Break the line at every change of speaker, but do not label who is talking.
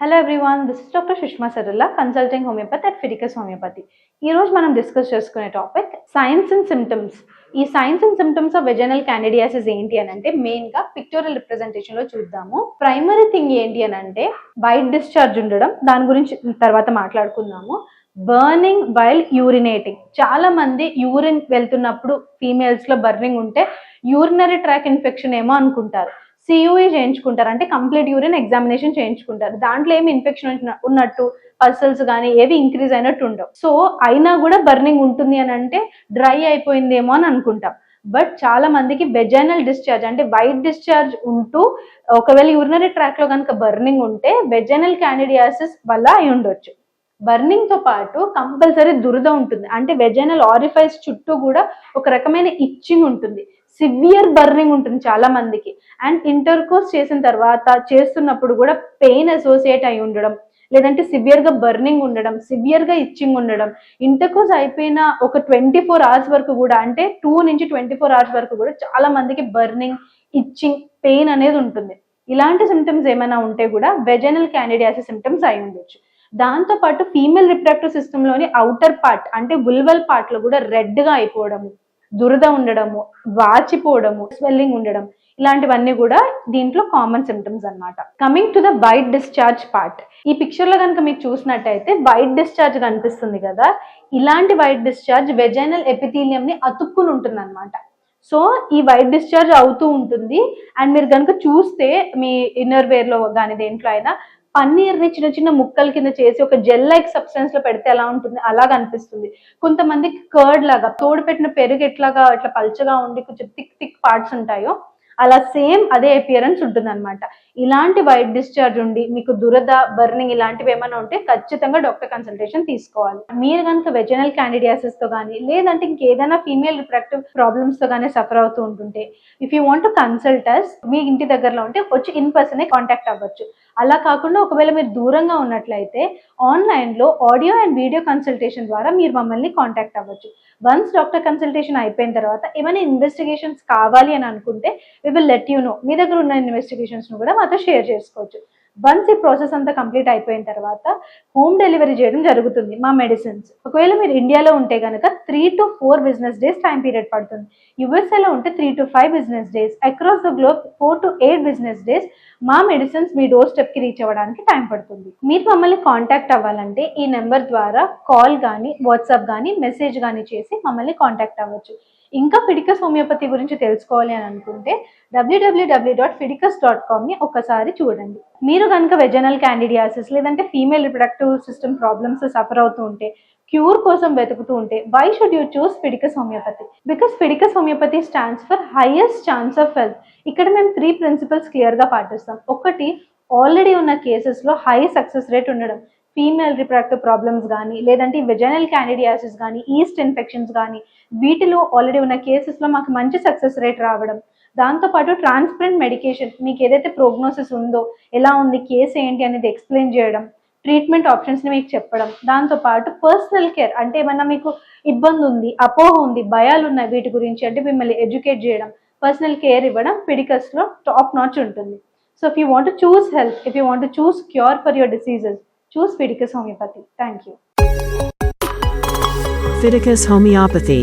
Hello everyone this is doctor Sushma Sarulla consulting homeopathy at Fiticus homeopathy ఈ రోజు మనం discuss చేసుకునే topic signs and symptoms ఈ signs and symptoms of vaginal candidiasis ఏంటి అని అంటే మెయిన్గా పిక్టోరియల్ రిప్రజెంటేషన్లో చూద్దాము. ప్రైమరీ థింగ్ ఏంటి అని అంటే బైట్ డిశ్చార్జ్ ఉండడం దాని గురించి తర్వాత మాట్లాడుకుందాము. బర్నింగ్ వైల్ యూరినేటింగ్ చాలా మంది యూరిన్ వెళ్తున్నప్పుడు ఫీమేల్స్లో బర్నింగ్ ఉంటే యూరినరీ ట్రాక్ ఇన్ఫెక్షన్ ఏమో అనుకుంటారు. సియూఈ చేయించుకుంటారు. అంటే కంప్లీట్ యూరిన్ ఎగ్జామినేషన్ చేయించుకుంటారు. దాంట్లో ఏమి ఇన్ఫెక్షన్ ఉన్నట్టు పర్సల్స్ కానీ ఏవి ఇంక్రీజ్ అయినట్టు ఉండవు. సో అయినా కూడా బర్నింగ్ ఉంటుంది అని అంటే డ్రై అయిపోయిందేమో అని అనుకుంటాం. బట్ చాలా మందికి వెజైనల్ డిశ్చార్జ్ అంటే వైట్ డిశ్చార్జ్ ఉంటూ ఒకవేళ యూరినరీ ట్రాక్లో కనుక బర్నింగ్ ఉంటే వెజైనల్ క్యాండిడియాసిస్ వల్ల అయి ఉండొచ్చు. బర్నింగ్తో పాటు కంపల్సరీ దురద ఉంటుంది. అంటే వెజైనల్ ఆరిఫైస్ చుట్టూ కూడా ఒక రకమైన ఇచ్చింగ్ ఉంటుంది. సివియర్ బర్నింగ్ ఉంటుంది చాలా మందికి. అండ్ ఇంటర్ కోర్స్ చేసిన తర్వాత చేస్తున్నప్పుడు కూడా పెయిన్ అసోసియేట్ అయి ఉండడం లేదంటే సివియర్గా బర్నింగ్ ఉండడం సివియర్గా ఇచ్చింగ్ ఉండడం ఇంటర్ కోర్స్ అయిపోయిన ఒక ట్వంటీ ఫోర్ అవర్స్ వరకు కూడా అంటే టూ నుంచి ట్వంటీ ఫోర్ అవర్స్ వరకు కూడా చాలా మందికి బర్నింగ్ ఇచ్చింగ్ పెయిన్ అనేది ఉంటుంది. ఇలాంటి సిమ్టమ్స్ ఏమైనా ఉంటే కూడా వెజనల్ క్యాండిడియాసిస్ సిమ్టమ్స్ అయి ఉండొచ్చు. దాంతో పాటు ఫీమేల్ రిప్రడక్టివ్ సిస్టమ్లోని అవుటర్ పార్ట్ అంటే బుల్వల్ పార్ట్లో కూడా రెడ్గా అయిపోవడము. దురద ఉండడము వాచిపోవడము స్వెల్లింగ్ ఉండడం ఇలాంటివన్నీ కూడా దీంట్లో కామన్ సిమ్టమ్స్ అన్నమాట. Coming to the white discharge part ఈ పిక్చర్లో కనుక మీరు చూసినట్టయితే వైట్ డిశ్చార్జ్ కనిపిస్తుంది కదా? ఇలాంటి వైట్ డిశ్చార్జ్ వెజైనల్ ఎపిథీలియం ని అతుక్కుని ఉంటుంది అనమాట సో ఈ వైట్ డిశ్చార్జ్ అవుతూ ఉంటుంది. అండ్ మీరు కనుక చూస్తే మీ ఇన్నర్ వేర్లో కానీ దేంట్లో అయినా పన్నీర్ని చిన్న చిన్న ముక్కల కింద చేసి ఒక జెల్ లైక్ సబ్స్టెన్స్లో పెడితే ఎలా ఉంటుంది? అలా కనిపిస్తుంది కొంతమందికి కర్డ్ లాగా తోడు పెట్టిన పెరుగు ఎట్లాగా ఇట్లా పల్చగా ఉండి కొంచెం థిక్ థిక్ పార్ట్స్ ఉంటాయో అలా సేమ్ అదే అపియరెన్స్ ఉంటుంది అనమాట ఇలాంటి వైట్ డిశ్చార్జ్ ఉండి మీకు దురద బర్నింగ్ ఇలాంటివి ఏమైనా ఉంటే ఖచ్చితంగా డాక్టర్ కన్సల్టేషన్ తీసుకోవాలి. మీరు కనుక వెజనల్ క్యాండిడియాసిస్తో కానీ లేదంటే ఇంకేదైనా ఫీమేల్ రిప్రొడక్టివ్ ప్రాబ్లమ్స్తో కానీ సఫర్ అవుతూ ఉంటుంటే if you want to consult us మీ ఇంటి దగ్గరలో ఉంటే వచ్చి ఇన్ పర్సనే కాంటాక్ట్ అవ్వచ్చు. అలా కాకుండా ఒకవేళ మీరు దూరంగా ఉన్నట్లయితే ఆన్లైన్లో ఆడియో అండ్ వీడియో కన్సల్టేషన్ ద్వారా మీరు మమ్మల్ని కాంటాక్ట్ అవ్వచ్చు. వన్స్ డాక్టర్ కన్సల్టేషన్ అయిపోయిన తర్వాత ఏమైనా ఇన్వెస్టిగేషన్స్ కావాలి అని అనుకుంటే we will let you know. మీ దగ్గర ఉన్న ఇన్వెస్టిగేషన్స్ను కూడా మాతో షేర్ చేసుకోవచ్చు. వన్స్ ఈ ప్రాసెస్ అంతా కంప్లీట్ అయిపోయిన తర్వాత హోమ్ డెలివరీ చేయడం జరుగుతుంది మా మెడిసిన్స్ ఒకవేళ మీరు ఇండియాలో ఉంటే కనుక three to four business days time period పడుతుంది. యుఎస్ఏలో ఉంటే three to five business days across the globe four to eight business days మా మెడిసిన్స్ మీ డోర్ స్టెప్కి రీచ్ అవ్వడానికి టైం పడుతుంది. మీరు మమ్మల్ని కాంటాక్ట్ అవ్వాలంటే ఈ నెంబర్ ద్వారా కాల్ కానీ వాట్సాప్ కానీ మెసేజ్ కానీ చేసి మమ్మల్ని కాంటాక్ట్ అవ్వచ్చు. ఇంకా ఫిడికస్ హోమియోపతి గురించి తెలుసుకోవాలి అని అనుకుంటే W W W dot Fiticus dot కామ్ని ఒకసారి చూడండి. మీరు కనుక వెజనల్ క్యాండిడియాసిస్ లేదంటే female reproductive system problems suffer అవుతూ ఉంటే క్యూర్ కోసం వెతుకుతూ ఉంటే why should you choose Fiticus homeopathy because Fiticus homeopathy stands for highest chance of health ఇక్కడ మేము త్రీ ప్రిన్సిపల్స్ క్లియర్గా పాటిస్తాం. ఒకటి ఆల్రెడీ ఉన్న కేసెస్లో హై సక్సెస్ రేట్ ఉండడం. ఫీమేల్ రిప్రొడక్టివ్ ప్రాబ్లమ్స్ కానీ లేదంటే వెజనల్ క్యాండిడియాసిస్ కానీ ఈస్ట్ ఇన్ఫెక్షన్స్ కానీ వీటిలో ఆల్రెడీ ఉన్న కేసెస్లో మాకు మంచి సక్సెస్ రేట్ రావడం. దాంతోపాటు ట్రాన్స్పరెంట్ మెడికేషన్ మీకు ఏదైతే ప్రోగ్నోసిస్ ఉందో ఎలా ఉంది కేసు ఏంటి అనేది ఎక్స్ప్లెయిన్ చేయడం ట్రీట్మెంట్ ఆప్షన్స్ని మీకు చెప్పడం. దాంతోపాటు పర్సనల్ కేర్ అంటే ఏమన్నా మీకు ఇబ్బంది ఉంది అపోహ ఉంది భయాలు ఉన్నాయి వీటి గురించి అంటే మిమ్మల్ని ఎడ్యుకేట్ చేయడం. పర్సనల్ కేర్ ఇవ్వడం పిడికస్లో టాప్ నాచ్ ఉంటుంది. So if you want choose health if you want choose cure for your diseases choose Fiticus homeopathy thank you
Fiticus Homeopathy